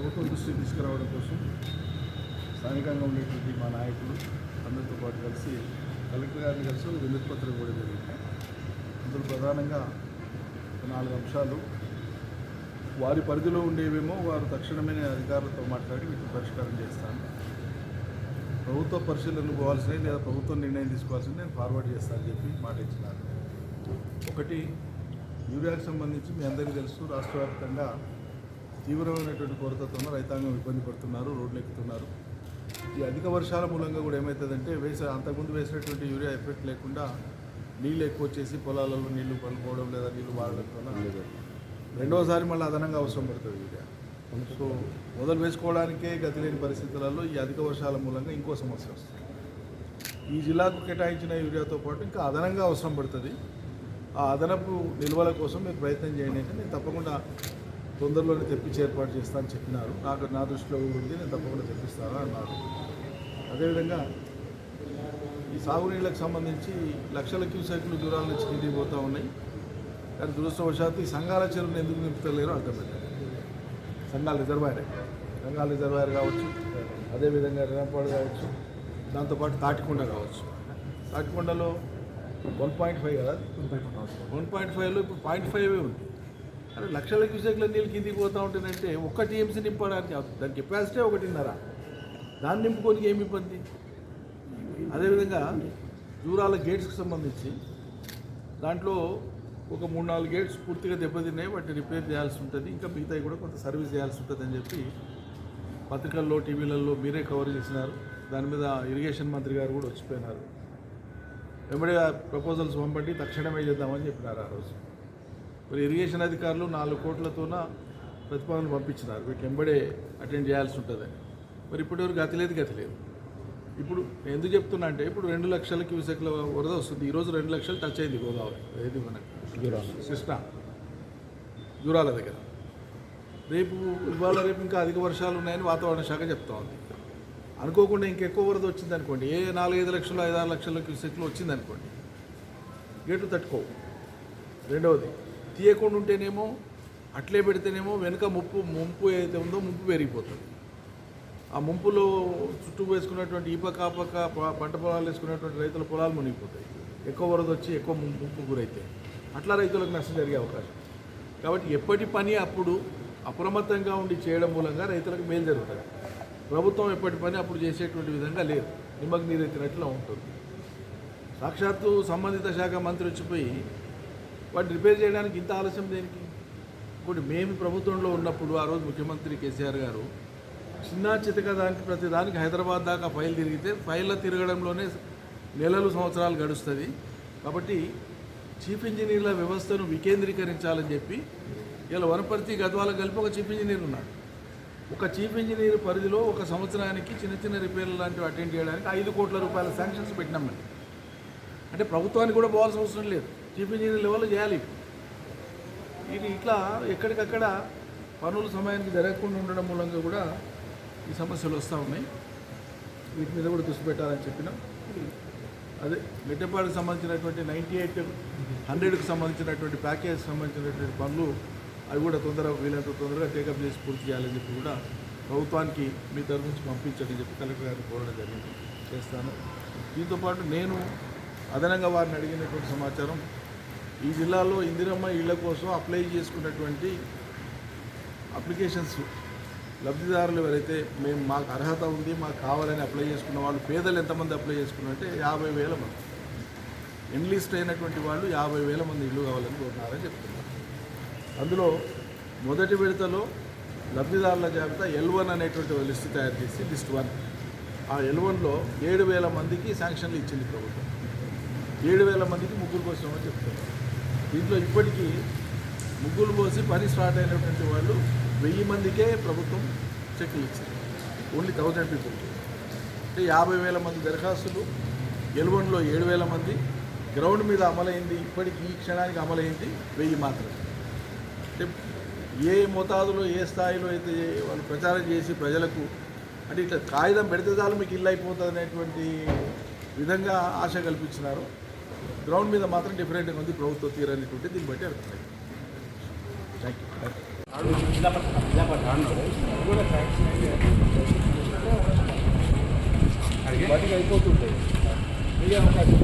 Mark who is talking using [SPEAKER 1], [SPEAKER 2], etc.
[SPEAKER 1] ప్రభుత్వం దృష్టికి తీసుకురావడం కోసం స్థానికంగా ఉండేటువంటి మా నాయకులు అందరితో పాటు కలిసి కలెక్టర్ గారిని కలిసి ఒక వినతి పత్రం కూడా జరిగింది. అందులో ప్రధానంగా నాలుగు అంశాలు. వారి పరిధిలో ఉండేవేమో వారు తక్షణమే అధికారులతో మాట్లాడి వీటిని పరిష్కారం చేస్తాను. ప్రభుత్వ పరిశీలనలు పోవాల్సినవి లేదా ప్రభుత్వం నిర్ణయం తీసుకోవాల్సింది నేను ఫార్వర్డ్ చేస్తానని చెప్పి మాట ఇచ్చినాను ఒకటి యూరియాకి సంబంధించి మీ అందరికీ తెలుసు రాష్ట్ర వ్యాప్తంగా తీవ్రమైనటువంటి కొరతతో రైతాంగం ఇబ్బంది పడుతున్నారు రోడ్లు ఎక్కుతున్నారు ఈ అధిక వర్షాల మూలంగా కూడా ఏమవుతుందంటే వేసే అంతకుముందు వేసినటువంటి యూరియా ఎఫెక్ట్ లేకుండా నీళ్ళు ఎక్కువ వచ్చేసి పొలాలలో నీళ్ళు పలుకోవడం లేదా నీళ్ళు వాడడం రెండవసారి మళ్ళీ అదనంగా అవసరం పడుతుంది యూరియా. సో మొదలు వేసుకోవడానికే గతి లేని పరిస్థితులలో ఈ అధిక వర్షాల మూలంగా ఇంకో సమస్య వస్తుంది. ఈ జిల్లాకు కేటాయించిన యూరియాతో పాటు ఇంకా అదనంగా అవసరం పడుతుంది. ఆ అదనపు నిల్వల కోసం మీరు ప్రయత్నం చేయండి అంటే నేను తప్పకుండా తొందరలోనే తెప్పించి ఏర్పాటు చేస్తానని చెప్పినారు. నాకు నా దృష్టిలో ఉంది నేను తప్పకుండా తెప్పిస్తాను అన్నారు. అదేవిధంగా ఈ సాగునీళ్ళకు సంబంధించి లక్షల క్యూసెక్లు దూరాల నుంచి కిందికి పోతూ ఉన్నాయి. కానీ దురదృష్టవశాత్తు ఈ సంఘాల చెరువుని ఎందుకు నింపుతలేరో అర్థం పెట్టారు సంఘాల రిజర్వాయర్. సంఘాల రిజర్వాయర్ కావచ్చు అదేవిధంగా రణపాడు కావచ్చు దాంతోపాటు తాటికొండ కావచ్చు. తాటికొండలో వన్ పాయింట్ ఫైవ్ కదా? వన్ పాయింట్ ఫైవ్లో ఇప్పుడు పాయింట్ ఫైవ్ ఉంది. అంటే లక్షల క్యూసెక్ల నీళ్ళు కిందికి పోతూ ఉంటుందంటే ఒక్క టీఎంసీ నింపడానికి దాని కెపాసిటీ ఒకటిన్నర. దాన్ని నింపుకోనికి ఏమి ఇబ్బంది? అదేవిధంగా దూరాల గేట్స్కి సంబంధించి దాంట్లో ఒక మూడు నాలుగు గేట్స్ పూర్తిగా దెబ్బతిన్నాయి వాటిని రిపేర్ చేయాల్సి ఉంటుంది ఇంకా మిగతాయి కూడా కొంత సర్వీస్ చేయాల్సి ఉంటుంది అని చెప్పి పత్రికల్లో టీవీలలో మీరే కవర్ చేసినారు. దాని మీద ఇరిగేషన్ మంత్రి గారు కూడా వచ్చిపోయినారు. వెంబడిగా ప్రపోజల్స్ పంపండి తక్షణమే చేద్దామని చెప్పినారు ఆ రోజు. మరి ఇరిగేషన్ అధికారులు నాలుగు కోట్లతోన ప్రతిపాదనలు పంపించినారు. వీటిని వెంబడే అటెండ్ చేయాల్సి ఉంటుందని. మరి ఇప్పటివరకు గతి లేదు గతి లేదు. ఇప్పుడు ఎందుకు చెప్తున్నా అంటే ఇప్పుడు రెండు లక్షల క్యూసెక్ల వరద వస్తుంది. ఈరోజు రెండు లక్షలు టచ్ అయింది గోదావరి. ఏది మనకి? కృష్ణ. జూరాల దగ్గర. రేపు ఇవాళ రేపు ఇంకా అధిక వర్షాలు ఉన్నాయని వాతావరణ శాఖ చెప్తా ఉంది. అనుకోకుండా ఇంకెక్కువ వరద వచ్చింది అనుకోండి. ఏ నాలుగైదు లక్షలు ఐదారు లక్షల క్యూసెక్లు వచ్చింది అనుకోండి. గేట్లు తట్టుకోవు. రెండవది తీయకుండా ఉంటేనేమో అట్లే పెడితేనేమో వెనుక ముప్పు ముంపు ఏదైతే ఉందో ముంపు పెరిగిపోతుంది. ఆ ముంపులో చుట్టూ వేసుకున్నటువంటి ఈప కాపక పంట పొలాలు వేసుకున్నటువంటి రైతుల పొలాలు మునిగిపోతాయి. ఎక్కువ వరద వచ్చి ఎక్కువ ముంపు గురైతే అట్లా రైతులకు నష్టం జరిగే అవకాశం. కాబట్టి ఎప్పటి పని అప్పుడు అప్రమత్తంగా ఉండి చేయడం మూలంగా రైతులకు మేలు జరుగుతుంది. ప్రభుత్వం ఎప్పటి పని అప్పుడు చేసేటువంటి విధంగా లేదు. నిమ్మకు నీరెత్తినట్లు ఉంటుంది. సాక్షాత్తు సంబంధిత శాఖ మంత్రి వచ్చిపోయి వాటిని రిపేర్ చేయడానికి ఇంత ఆలస్యం దేనికి? ఇంకోటి మేము ప్రభుత్వంలో ఉన్నప్పుడు ఆ రోజు ముఖ్యమంత్రి కేసీఆర్ గారు చిన్న చితక దానికి ప్రతి దానికి హైదరాబాద్ దాకా ఫైల్ తిరిగితే ఫైళ్ళ తిరగడంలోనే నెలలు సంవత్సరాలు గడుస్తుంది. కాబట్టి చీఫ్ ఇంజనీర్ల వ్యవస్థను వికేంద్రీకరించాలని చెప్పి ఇలా వనపర్తి గద్వాలకు కలిపి ఒక చీఫ్ ఇంజనీర్ ఉన్నాడు ఒక చీఫ్ ఇంజనీర్ పరిధిలో ఒక సంవత్సరానికి చిన్న చిన్న రిపేర్లు లాంటివి అటెండ్ చేయడానికి ఐదు కోట్ల రూపాయల శాంక్షన్స్ పెట్టినాం అంటే ప్రభుత్వానికి కూడా పోవాల్సిన అవసరం లేదు. చీఫ్ ఇంజనీర్ లెవెల్లో చేయాలి. ఇది ఇట్లా ఎక్కడికక్కడ పనులు సమయానికి జరగకుండా ఉండడం మూలంగా కూడా ఈ సమస్యలు వస్తూ ఉన్నాయి. వీటి మీద కూడా దృష్టి పెట్టాలని చెప్పినాం. అదే మెట్టపాడుకు సంబంధించినటువంటి నైంటీ ఎయిట్ హండ్రెడ్కి సంబంధించినటువంటి ప్యాకేజ్ సంబంధించినటువంటి పనులు అవి కూడా తొందరగా వీలైనంత తొందరగా టేకప్ చేసి పూర్తి చేయాలని చెప్పి కూడా ప్రభుత్వానికి మీ తరఫు నుంచి పంపించండి చెప్పి కలెక్టర్ గారిని కోరడం జరిగింది. చేస్తాను. దీంతోపాటు నేను అదనంగా వారిని అడిగినటువంటి సమాచారం ఈ జిల్లాలో ఇందిరమ్మ ఇళ్ళ కోసం అప్లై చేసుకున్నటువంటి అప్లికేషన్స్ లబ్ధిదారులు ఎవరైతే మేము మాకు అర్హత ఉంది మాకు కావాలని అప్లై చేసుకున్న వాళ్ళు పేదలు ఎంతమంది అప్లై చేసుకున్నారంటే యాభై వేల మంది. ఎన్లిస్ట్ అయినటువంటి వాళ్ళు యాభై వేల మంది ఇల్లు కావాలని కోరుతున్నారని చెప్తున్నారు. అందులో మొదటి విడతలో లబ్ధిదారుల జాబితా ఎల్ వన్ అనేటువంటి లిస్ట్ తయారు చేసి లిస్ట్ వన్. ఆ ఎల్ వన్లో ఏడు వేల మందికి శాంక్షన్లు ఇచ్చింది ప్రభుత్వం. ఏడు వేల మందికి ముగ్గురు కోసమని చెప్తున్నారు. దీంట్లో ఇప్పటికీ ముగ్గులు పోసి పని స్టార్ట్ అయినటువంటి వాళ్ళు వెయ్యి మందికే ప్రభుత్వం చెక్లు ఇచ్చింది. ఓన్లీ థౌజండ్ పీపుల్ అంటే యాభై వేల మంది దరఖాస్తులు ఎలువన్లో ఏడు వేల మంది గ్రౌండ్ మీద అమలైంది ఇప్పటికి ఈ క్షణానికి అమలైంది వెయ్యి మాత్రమే. అంటే ఏ మోతాదులో ఏ స్థాయిలో అయితే వాళ్ళు ప్రచారం చేసి ప్రజలకు అంటే ఇట్లా కాగితం పెడితే చాలు మీకు ఇల్లు అయిపోతుంది అనేటువంటి విధంగా ఆశ కల్పించినారు. గ్రౌండ్ మీద మాత్రం డిఫరెంట్గా ఉంది ప్రభుత్వ తీరు అనేటువంటి దీన్ని బట్టి అర్థమైంది. థ్యాంక్ యూ అయిపోతుంటాయి.
[SPEAKER 2] అవకాశం